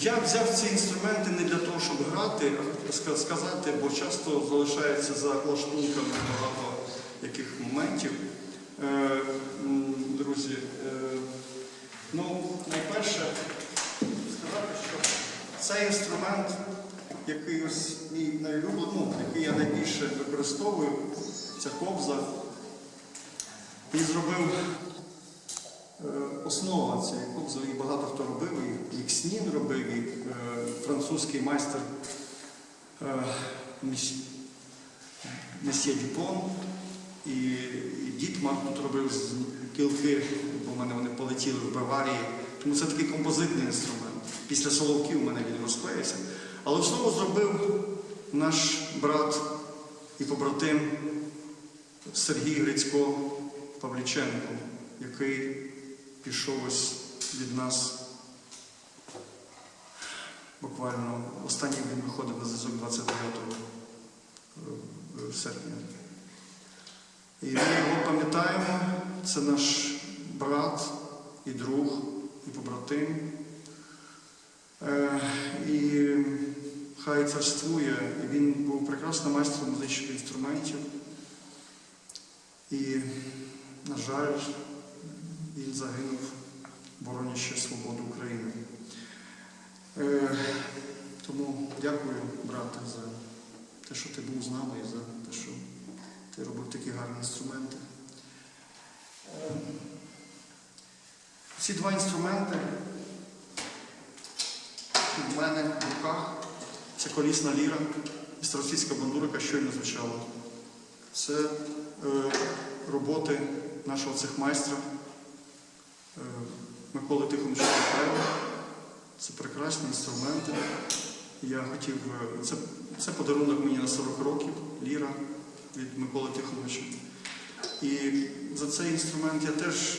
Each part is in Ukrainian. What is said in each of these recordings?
Я взяв ці інструменти не для того, щоб грати, а сказати, бо часто залишається за лаштунками багато яких моментів. Е, Друзі, е, ну, найперше, сказати, що цей інструмент, який ось мій найулюблений, ну, який я найбільше використовую, ця кобза, і зробив е, основа цієї кобзи, і багато хто робив, і, Кснін робив, французький майстер міс- Месьє Дюпон, і, і Дітмар тут робив з кілки, бо в мене вони полетіли в Баварії. Тому це такий композитний інструмент. Після соловків у мене він розклеївся. Але основу зробив наш брат і побратим Сергій Грицько Павліченко, який пішов ось від нас буквально останній він виходив на зв'язок 29 е, серпня. І ми його пам'ятаємо, це наш брат і друг, і побратим. Е, І хай царствує. І він був прекрасним майстром музичних інструментів. І, на жаль, він загинув, боронячи свободу України. Е, Тому дякую, брате, за те, що ти був з нами і за те, що ти робив такі гарні інструменти. Е, Ці два інструменти в мене в руках. Це колісна ліра і старосвітська бандурика щойно звучала. Це е, роботи нашого цехмайстра е, Миколи Тихоновича Михайла. Це прекрасні інструменти. Я хотів, це, це подарунок мені на 40 років, ліра від Миколи Тихоновича. І за цей інструмент я теж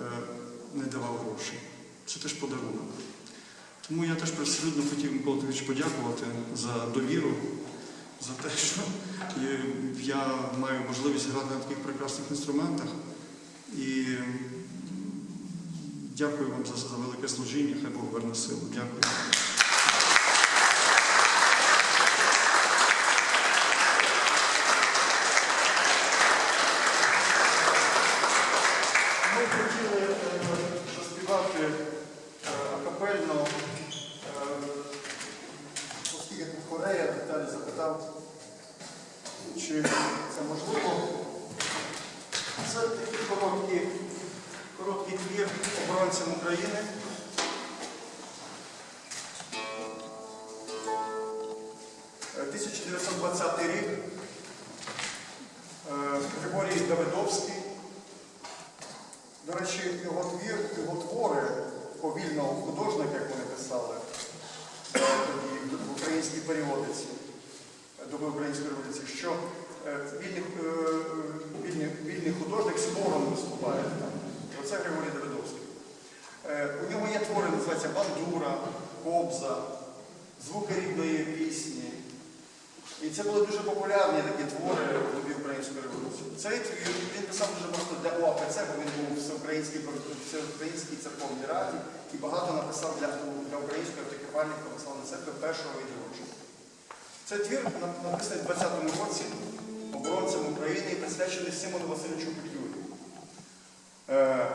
е, не давав грошей. Це теж подарунок. Тому я теж привселюдно хотів Микола Тихонович подякувати за довіру, за те, що я маю можливість грати на таких прекрасних інструментах. І дякую вам за, за велике служіння, хай Бог верне силу. Дякую. Е, е, е, чи це можливо. Це такий короткий, короткий твір оборонцям України. 1920 рік. Григорій Давидовський. До речі, його твір, його твори повільного художника, як вони писали, в українській періодиці, доби української революції, що е, вільний, е, вільний, вільний художник з хором виступає там. Григорій Давидовський. Е, У нього є твори, називаються Бандура, Кобза, Звуки рідної пісні. І це були дуже популярні такі твори в добі української революції. Цей твір він писав дуже просто для ОАПЦ, бо він був всеукраїнській, церковній раді і багато написав для, для Української автокефальної православної церкви першого відродження. Цей твір написаний в 20-му році оборонцям України і присвячений Симону Васильовичу Петлюрі. Е,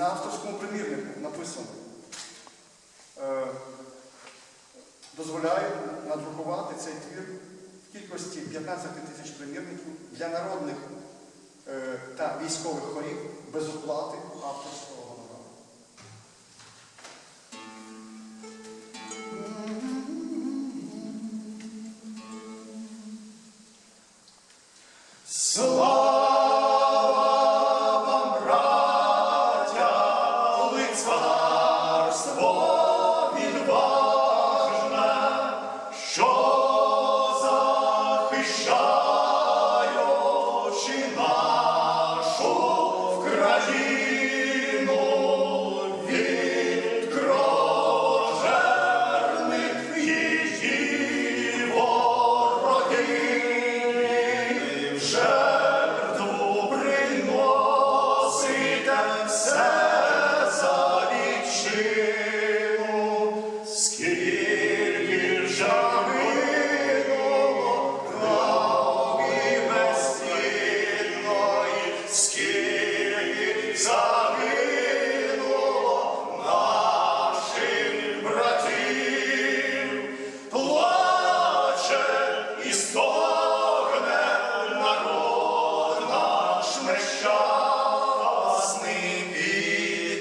на авторському примірнику написано. Е, дозволяю надрукувати цей твір в кількості 15 тисяч примірників для народних е, та військових хорів без оплати авторського гонорару. Слава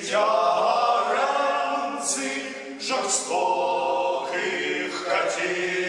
тяганці жорстоких хатів.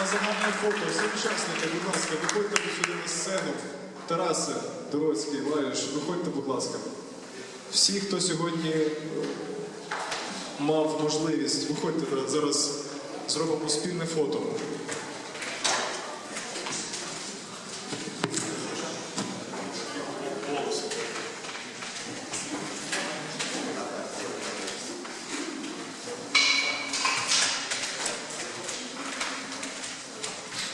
На загальне фото. Всі учасники, будь ласка, виходьте сюди на сцену. Тарасе, Дороцький, Ларіш, виходьте, будь ласка. Всі, хто сьогодні е, мав можливість, виходьте зараз зробимо спільне фото.